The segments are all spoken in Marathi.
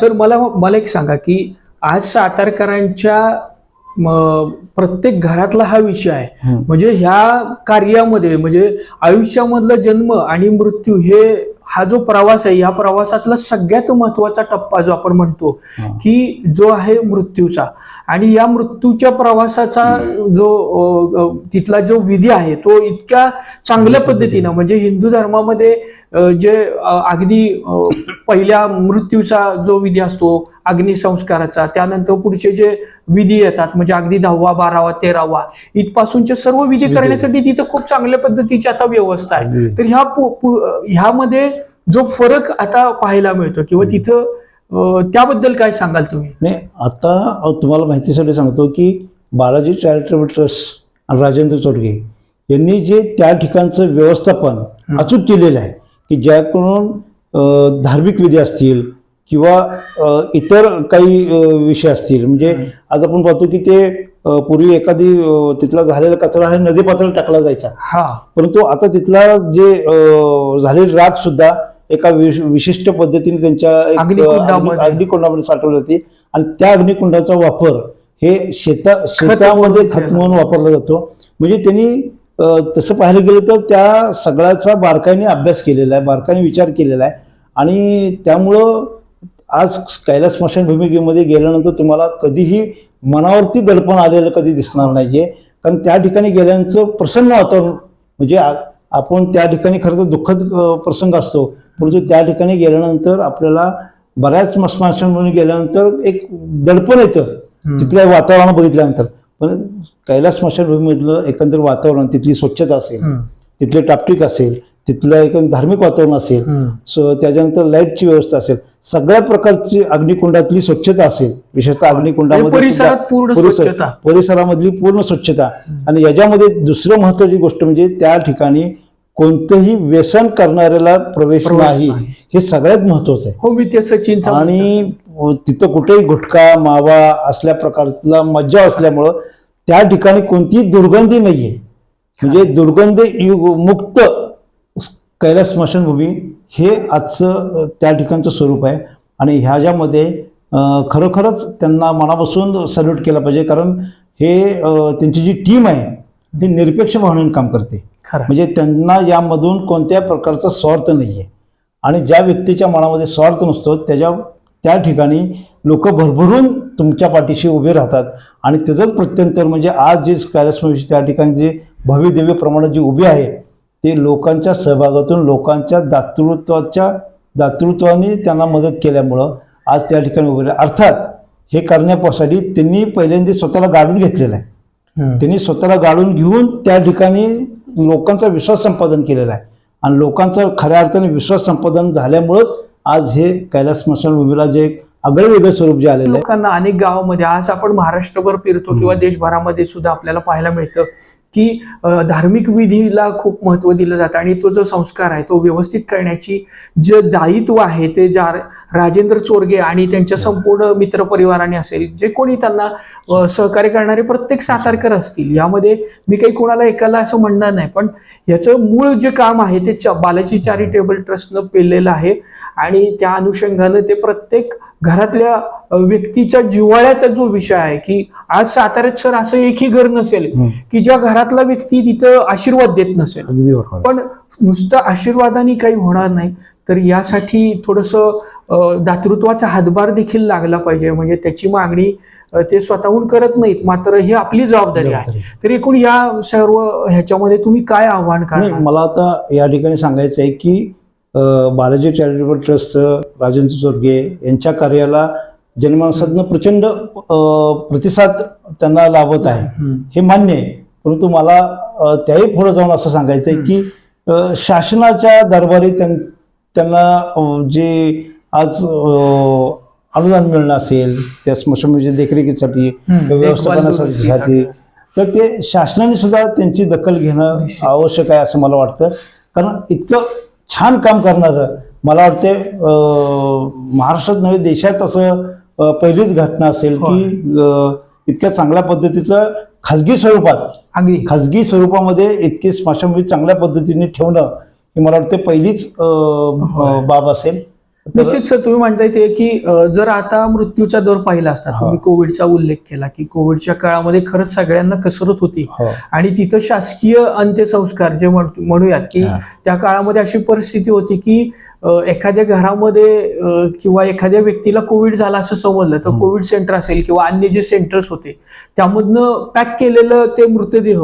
सर मला मला एक सांगा की आज सातारकरांच्या प्रत्येक घरातला हा विषय आहे. म्हणजे ह्या कार्यामध्ये म्हणजे आयुष्यामधला जन्म आणि मृत्यू हे हा जो प्रवास आहे या प्रवासातला सगळ्यात महत्त्वाचा टप्पा जो आपण म्हणतो. की जो आहे मृत्यूचा आणि या मृत्यूच्या प्रवासाचा जो तिथला जो विधी आहे तो इतक्या चांगल्या पद्धतीनं म्हणजे हिंदू धर्मामध्ये जे अगदी पहिल्या मृत्यूचा जो विधी असतो अग्निसंस्काराचा त्यानंतर पुढचे जे विधी येतात म्हणजे अगदी दहावा बारावा तेरावा इथपासूनचे सर्व विधी. करण्यासाठी तिथं खूप चांगल्या पद्धतीची आता व्यवस्था आहे. तर ह्या ह्यामध्ये जो फरक आता पाहायला मिळतो किंवा तिथं त्याबद्दल काय सांगाल तुम्ही? नाही आता तुम्हाला माहितीसाठी सांगतो की बालाजी चॅरिटेबल ट्रस्ट आणि राजेंद्र चोडगे यांनी जे त्या ठिकाणचं व्यवस्थापन अचूक केलेलं आहे की ज्याकडून धार्मिक विधी असतील किंवा इतर काही विषय असतील. म्हणजे आज आपण पाहतो की ते पूर्वी एखादी तिथला झालेला कचरा हा नदीपात्रात टाकला जायचा. हा. परंतु आता तिथला जे झालेली राख सुद्धा एका विश- विशिष्ट पद्धतीने त्यांच्या अग्निकुंडामध्ये. अग्नि- अग्निकुंडामध्ये साठवली जाते आणि त्या अग्निकुंडाचा वापर हे शेता शेतामध्ये खत. म्हणून वापरला जातो म्हणजे त्यांनी तसं पाहायला गेलं तर त्या सगळ्याचा बारकाईने अभ्यास केलेला आहे बारकाईने विचार केलेला आहे आणि त्यामुळं आज कैलास स्मशानभूमिकेमध्ये गेल्यानंतर तुम्हाला कधीही मनावरती दडपण आलेलं कधी दिसणार नाहीये कारण त्या ठिकाणी गेल्यानंतर प्रसन्न वातावरण म्हणजे आपण त्या ठिकाणी खरं तर दुःखद प्रसंग असतो परंतु त्या ठिकाणी गेल्यानंतर आपल्याला बऱ्याच स्मशानभूमी गेल्यानंतर एक दडपण येतं हम्म. तिथलं वातावरण बघितल्यानंतर पण कैलास स्मशानभूमीमधलं एकंदर वातावरण तिथली स्वच्छता असेल. तिथले टापटिक असेल तिथलं एक धार्मिक वातावरण असेल. सो त्याच्यानंतर लाईटची व्यवस्था असेल सगळ्या प्रकारची अग्निकुंडातली स्वच्छता असेल विशेषतः अग्निकुंडामध्ये म्हणजे. परिसरामधली पूर्ण स्वच्छता आणि याच्यामध्ये दुसरं महत्वाची गोष्ट म्हणजे त्या ठिकाणी कोणतंही व्यसन करणाऱ्याला प्रवेश नाही. हे सगळ्यात महत्वाचं आहे हो मी ते सचिनचा आणि तिथं कुठेही गुटखा मावा असल्या प्रकारचा मज्जा असल्यामुळं त्या ठिकाणी कोणतीही दुर्गंधी नाहीये म्हणजे दुर्गंध मुक्त कैलास स्मशानभूमी हे आजचं त्या ठिकाणचं स्वरूप आहे. आणि ह्याच्यामध्ये अ, खरोखरच त्यांना मनापासून सल्यूट केला पाहिजे. कारण हे त्यांची जी टीम आहे ही निरपेक्ष भावनेने काम करते. खरं. म्हणजे त्यांना यामधून कोणत्या प्रकारचा स्वार्थ नाही आहे आणि ज्या व्यक्तीच्या मनामध्ये स्वार्थ नसतो त्याच्या त्या ठिकाणी लोक भरभरून तुमच्या पाठीशी उभे राहतात. आणि त्याचंच प्रत्यंतर म्हणजे आज जे कैलासमविषयी त्या ठिकाणी जे भव्य दिव्य प्रमाणात जे उभे आहे ते लोकांच्या सहभागातून लोकांच्या दातृत्वाच्या दातृत्वाने त्यांना मदत केल्यामुळं आज त्या ठिकाणी उभे अर्थात हे करण्यासाठी त्यांनी पहिल्यांदा स्वतःला गाडून घेतलेलं आहे. त्यांनी स्वतःला गाडून घेऊन त्या ठिकाणी लोकांचा विश्वास संपादन केलेला आहे. आणि लोकांचा खऱ्या अर्थाने विश्वास संपादन झाल्यामुळंच आज हे कैलास स्मशानभूमीला जे एक आगळं वेगळं स्वरूप जे आलेलं आहे. लोकांना अनेक गावामध्ये आज आपण महाराष्ट्रभर फिरतो किंवा देशभरामध्ये सुद्धा आपल्याला पाहायला मिळतं. की धार्मिक विधीला खूप महत्त्व दिलं जातं आणि तो जो संस्कार आहे तो व्यवस्थित करण्याची जे दायित्व आहे ते ज्या राजेंद्र चोरगे आणि त्यांच्या संपूर्ण मित्रपरिवाराने असेल जे कोणी त्यांना सहकार्य करणारे प्रत्येक सातारकर असतील यामध्ये मी काही कोणाला एकाला असं म्हणणार नाही पण याचं मूळ जे काम आहे ते च- बालाजी चॅरिटेबल ट्रस्टनं पेललेलं आहे आणि त्या अनुषंगानं ते प्रत्येक घरातल्या व्यक्तीच्या जिव्हाळ्याचा जो विषय आहे की आज साताऱ्यात सर असं एकही घर नसेल. की ज्या घरातला व्यक्ती तिथं आशीर्वाद देत नसेल. पण नुसतं आशीर्वादाने काही होणार नाही तर यासाठी थोडंसं दातृत्वाचा हातभार देखील लागला पाहिजे. म्हणजे त्याची मागणी ते स्वतःहून करत नाहीत मात्र ही आपली जबाबदारी आहे. तर एकूण या सर्व ह्याच्यामध्ये तुम्ही काय आव्हान नाही करणार? मला आता या ठिकाणी सांगायचं आहे की बालाजी चॅरिटेबल ट्रस्टचं राजेंद्र चोरगे यांच्या कार्याला जनमानसातनं प्रचंड प्रतिसाद त्यांना लाभत आहे. हे मान्य आहे. परंतु मला त्याही पुढे जाऊन असं सांगायचं आहे की शासनाच्या दरबारी त्यां- त्यांना जे आज अनुदान मिळणं असेल त्या स्मशानभूमीच्या देखरेखीसाठी व्यवस्थापनासाठी तर ते शासनाने सुद्धा त्यांची दखल घेणं. आवश्यक आहे असं मला वाटतं. कारण इतकं छान काम करणारं मला वाटते महाराष्ट्रात नव्हे देशात असं पहिलीच घटना असेल की इतक्या चांगल्या पद्धतीचं खाजगी स्वरूपात अगदी. खाजगी स्वरूपामध्ये इतकी स्मशानभूमी चांगल्या पद्धतीने ठेवणं ही मला वाटतं पहिलीच. बाब असेल. निश्चित सर तुम्ही म्हणताय ते की जर आता मृत्यूचा दर पाहिला असता. तुम्ही कोविडचा उल्लेख केला की कोविडच्या काळामध्ये खरंच सगळ्यांना कसरत होती हो आणि तिथं शासकीय अंत्यसंस्कार जे म्हणूयात की. त्या काळामध्ये अशी परिस्थिती होती की एखाद्या घरामध्ये किंवा एखाद्या व्यक्तीला कोविड झाला असं समजलं तर. कोविड सेंटर असेल किंवा अन्य जे सेंटर्स होते त्यामधनं पॅक केलेलं ते मृतदेह.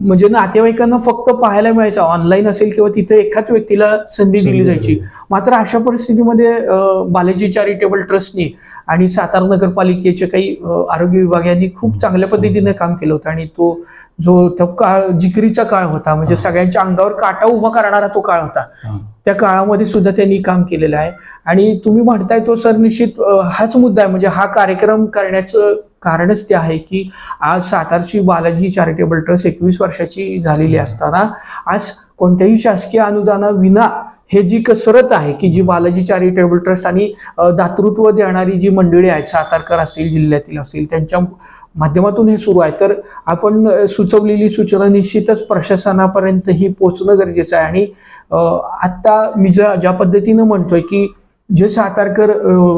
म्हणजे नातेवाईकांना फक्त पाहायला मिळायचं ऑनलाईन असेल किंवा तिथे एकाच व्यक्तीला संधी दिली जायची. मात्र अशा परिस्थितीमध्ये अ, बालाजी चॅरिटेबल ट्रस्टनी आणि सातारा नगरपालिकेचे काही आरोग्य विभाग यांनी खूप चांगल्या पद्धतीने काम केलं होतं आणि तो जो तो काळ जिकरीचा काळ होता म्हणजे. सगळ्यांच्या अंगावर काटा उभा करणारा तो काळ होता. त्या काळामध्ये सुद्धा त्यांनी काम केलेलं आहे आणि तुम्ही म्हणताय तो सर निश्चित अ, हाच मुद्दा आहे म्हणजे हा कार्यक्रम करण्याचं कारणच ते आहे की आज सातारची बालाजी चॅरिटेबल ट्रस्ट एकवीस वर्षाची झालेली असताना आज कोणत्याही शासकीय अनुदानाविना हे जी कसरत आहे की जी बालाजी चॅरिटेबल ट्रस्ट आणि दातृत्व देणारी जी मंडळी आहेत सातारकर असतील जिल्ह्यातील असतील त्यांच्या माध्यमातून हे सुरू आहे. तर आपण सुचवलेली सूचना निश्चितच प्रशासनापर्यंत ही पोचणं गरजेचं आहे. आणि आत्ता मी ज्या ज्या पद्धतीनं म्हणतोय की जे सातारकर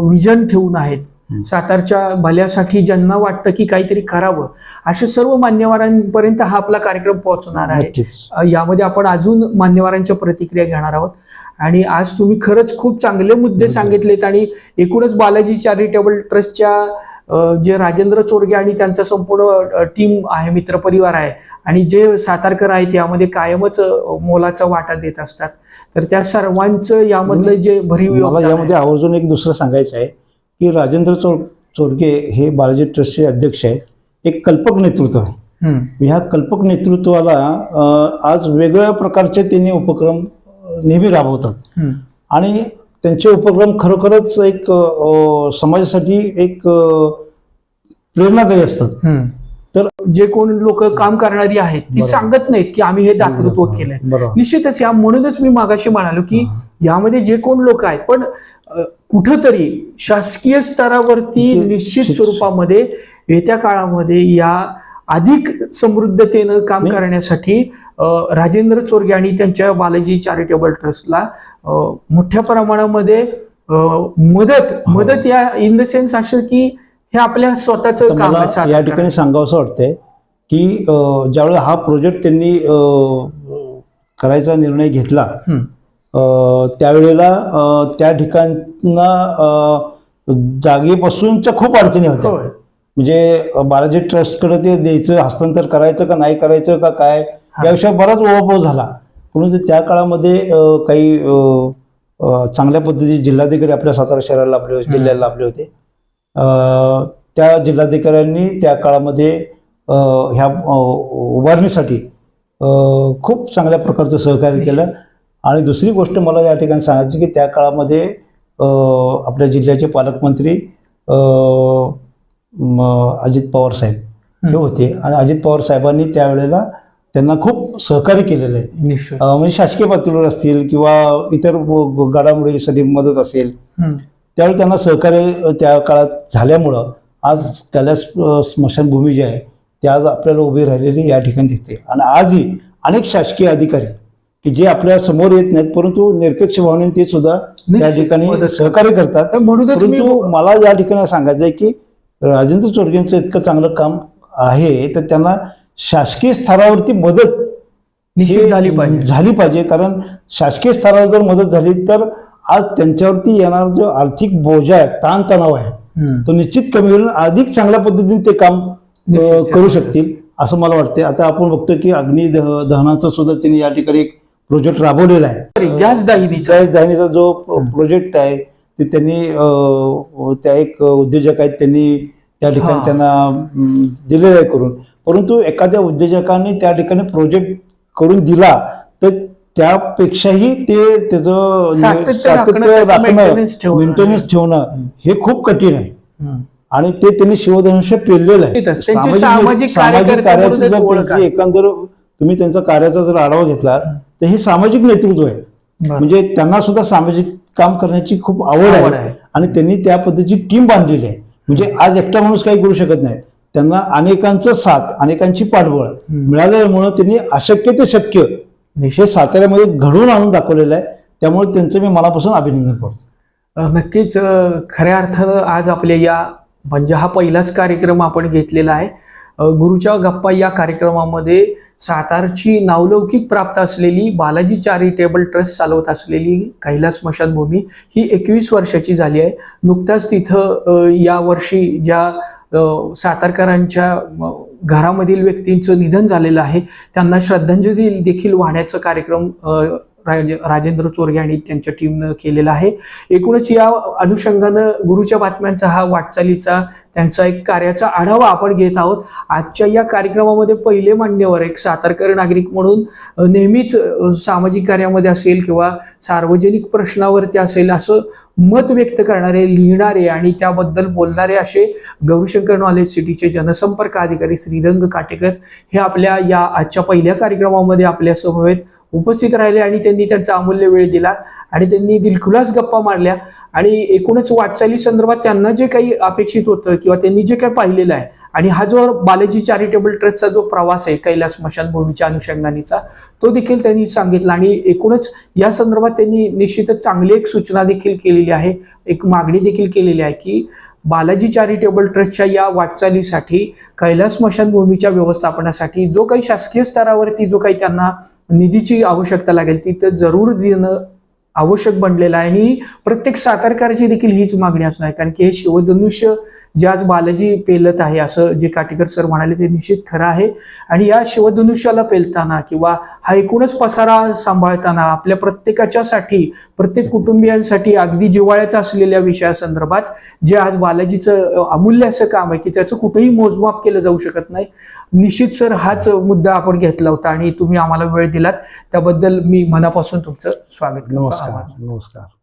विजन ठेवून आहेत सातारच्या भल्यासाठी ज्यांना वाटतं की काहीतरी करावं अशा सर्व मान्यवरांपर्यंत हा आपला कार्यक्रम पोहोचणार आहे. यामध्ये आपण अजून मान्यवरांच्या प्रतिक्रिया घेणार आहोत. आणि आज तुम्ही खरंच खूप चांगले मुद्दे. सांगितलेत आणि एकूणच बालाजी चॅरिटेबल ट्रस्टच्या जे राजेंद्र चोरगे आणि त्यांचा संपूर्ण टीम आहे मित्रपरिवार आहे आणि जे सातारकर आहेत यामध्ये कायमच मोलाचा वाटा देत असतात. तर त्या सर्वांचं यामधलं जे भरीव यामध्ये आवर्जून एक दुसरं सांगायचं आहे. की राजेंद्र चोर चोरगे हे बालाजी ट्रस्टचे अध्यक्ष आहेत. एक कल्पक नेतृत्व आहे. ह्या कल्पक नेतृत्वाला आज वेगवेगळ्या प्रकारचे त्यांनी उपक्रम नेहमी राबवतात. आणि त्यांचे उपक्रम खरोखरच एक समाजासाठी एक प्रेरणादायी असतात. तर- जे कोण लोक काम करणारी आहेत ती. सांगत नाहीत की आम्ही हे दातृत्व केलंय निश्चितच या म्हणूनच मी मागाशी म्हणालो की. यामध्ये जे कोण लोक आहेत पण कुठंतरी शासकीय स्तरावरती निश्चित स्वरूपामध्ये येत्या काळामध्ये या अधिक समृद्धतेनं काम. करण्यासाठी राजेंद्र चोरगे आणि त्यांच्या बालाजी चॅरिटेबल ट्रस्टला मोठ्या प्रमाणामध्ये मदत हो. मदत या इन द सेन्स असं की हे आपल्या स्वतःचं मला या ठिकाणी करण्याचं. सांगावं असं वाटतंय की ज्यावेळेस हा प्रोजेक्ट त्यांनी करायचा निर्णय घेतला त्यावेळेला त्या ठिकाणना जागेपासूनच्या खूप अडचणी होत्या. म्हणजे बालाजी ट्रस्टकडे ते द्यायचं हस्तांतर करायचं का नाही करायचं का काय. याविषयी बराच ओहापोह झाला परंतु त्या काळामध्ये काही चांगल्या पद्धतीचे जिल्हाधिकारी आपल्या सातारा शहराला हम्म. जिल्ह्याला लाभले होते त्या जिल्हाधिकाऱ्यांनी त्या काळामध्ये ह्या उभारणीसाठी खूप चांगल्या प्रकारचं सहकार्य केलं. आणि दुसरी गोष्ट मला या ठिकाणी सांगायची की त्या काळामध्ये आपल्या जिल्ह्याचे पालकमंत्री अजित पवार साहेब हे. होते. आणि अजित पवार साहेबांनी त्यावेळेला त्यांना खूप सहकार्य केलेलं आहे. म्हणजे शासकीय पातळीवर असतील किंवा इतर घडामोडीसाठी मदत असेल. त्यावेळी त्यांना सहकार्य त्या काळात झाल्यामुळं आज त्याला स्म- स्मशानभूमी जी आहे ती आज आपल्याला उभी राहिलेली या ठिकाणी दिसते. आणि आजही अनेक शासकीय अधिकारी की जे आपल्यासमोर येत नाहीत परंतु निरपेक्ष भावनेने ते सुद्धा त्या ठिकाणी. सहकार्य करतात. तर म्हणूनच मला या ठिकाणी सांगायचं आहे की राजेंद्र चोरगेंचं इतकं चांगलं काम आहे तर त्यांना शासकीय स्तरावरती मदत निश्चित झाली पाहिजे. झाली पाहिजे. कारण शासकीय स्तरावर जर मदत झाली तर आज त्यांच्यावरती येणारा जो आर्थिक बोजा आहे ताणतणाव आहे. तो निश्चित कमी होईल अधिक चांगल्या पद्धतीने ते काम. करू शकतील असं मला वाटते आता आपण बघतो की अग्नी दह- दहनाचं सुद्धा त्यांनी या ठिकाणी एक प्रोजेक्ट राबवलेला आहे गॅस दाहिनीचा गॅस दाहिनीचा जो प्रोजेक्ट आहे ते त्यांनी त्या एक उद्योजक आहेत त्यांनी त्या ठिकाणी. त्यांना दिलेलं आहे करून परंतु एखाद्या उद्योजकांनी त्या ठिकाणी प्रोजेक्ट करून दिला तर त्यापेक्षाही ते त्याचं सातत्य राखणं. मेंटेनन्स ठेवणं हे खूप कठीण आहे. आणि ते त्यांनी शिवधनुष्य पेरलेलं आहे सामाजिक- कार्याची जर त्यांची. एकंदर तुम्ही त्यांचा कार्याचा जर आढावा घेतला तर हे सामाजिक नेतृत्व आहे. म्हणजे त्यांना सुद्धा सामाजिक काम करण्याची खूप आवड आवड आहे. आणि त्यांनी त्या पद्धतीची टीम बांधलेली आहे म्हणजे आज एकटा माणूस काही करू शकत नाही त्यांना अनेकांचं साथ अनेकांची पाठबळ. मिळाल्यामुळं त्यांनी अशक्य ते शक्य निषेध साताऱ्यामध्ये घडवून आणून दाखवलेलं आहे. त्यामुळे त्यांचं मी मनापासून अभिनंदन करतो. नक्कीच खऱ्या अर्थानं आज आपल्या या म्हणजे हा पहिलाच कार्यक्रम आपण घेतलेला आहे. गुरुच्या गप्पा या कार्यक्रमामध्ये सातारची नावलौकिक प्राप्त असलेली बालाजी चॅरिटेबल ट्रस्ट चालवत असलेली कैलास स्मशानभूमी ही एकवीस वर्षाची झाली आहे. नुकताच तिथं या वर्षी ज्या सातारकरांच्या घरामधील व्यक्तींचं निधन झालेलं आहे. त्यांना श्रद्धांजली देखील वाहण्याचा कार्यक्रम राज- राजेंद्र चोरगे आणि त्यांच्या टीमनं केलेला आहे. एकूणच या अनुषंगानं गुरुच्या बातम्यांचा हा वाटचालीचा त्यांचा एक कार्याचा आढावा आपण घेत आहोत. आजच्या या कार्यक्रमामध्ये पहिले मान्यवर एक सातारकर नागरिक म्हणून नेहमीच सामाजिक कार्यामध्ये असेल किंवा सार्वजनिक प्रश्नावरती असेल असं मत व्यक्त करणारे लिहिणारे आणि त्याबद्दल बोलणारे असे गौरीशंकर नॉलेज सिटीचे जनसंपर्क अधिकारी श्रीरंग काटेकर हे आपल्या या आजच्या पहिल्या कार्यक्रमामध्ये आपल्या समवेत उपस्थित राहिले आणि त्यांनी त्यांचा अमूल्य वेळ दिला आणि त्यांनी दिलखुलास गप्पा मारल्या. आणि एकूणच वाटचाली संदर्भात त्यांना जे काही अपेक्षित होतं किंवा त्यांनी जे काही पाहिलेलं आहे आणि हा जो बालाजी चॅरिटेबल ट्रस्टचा जो प्रवास आहे कैलास स्मशानभूमीच्या अनुषंगानेचा तो देखील त्यांनी सांगितला आणि एकूणच या संदर्भात त्यांनी निश्चितच चांगली एक सूचना देखील केलेली आहे एक मागणी देखील केलेली आहे की बालाजी चॅरिटेबल ट्रस्टच्या या वाटचालीसाठी कैलास स्मशानभूमीच्या व्यवस्थापनासाठी जो काही शासकीय स्तरावरती जो काही त्यांना निधीची आवश्यकता लागेल ती तर जरूर देणं आवश्यक बनलेलं आहे. आणि प्रत्येक सातारकराची देखील हीच मागणी असणार आहे. कारण की हे शिवधनुष्य जे आज बालाजी पेलत आहे असं जे काटेकर सर म्हणाले ते निश्चित खरं आहे. आणि या शिवधनुष्याला पेलताना किंवा हा एकूणच पसारा सांभाळताना आपल्या प्रत्येकाच्यासाठी प्रत्येक कुटुंबियांसाठी अगदी जिवाळ्याचा असलेल्या विषयासंदर्भात जे आज बालाजीचं अमूल्य असं काम आहे की त्याचं कुठेही मोजमाप केलं जाऊ शकत नाही. निश्चित सर हाच मुद्दा आपण घेतला होता आणि तुम्ही आम्हाला वेळ दिलात. त्याबद्दल मी मनापासून तुमचं स्वागत करतो. cara. Cara.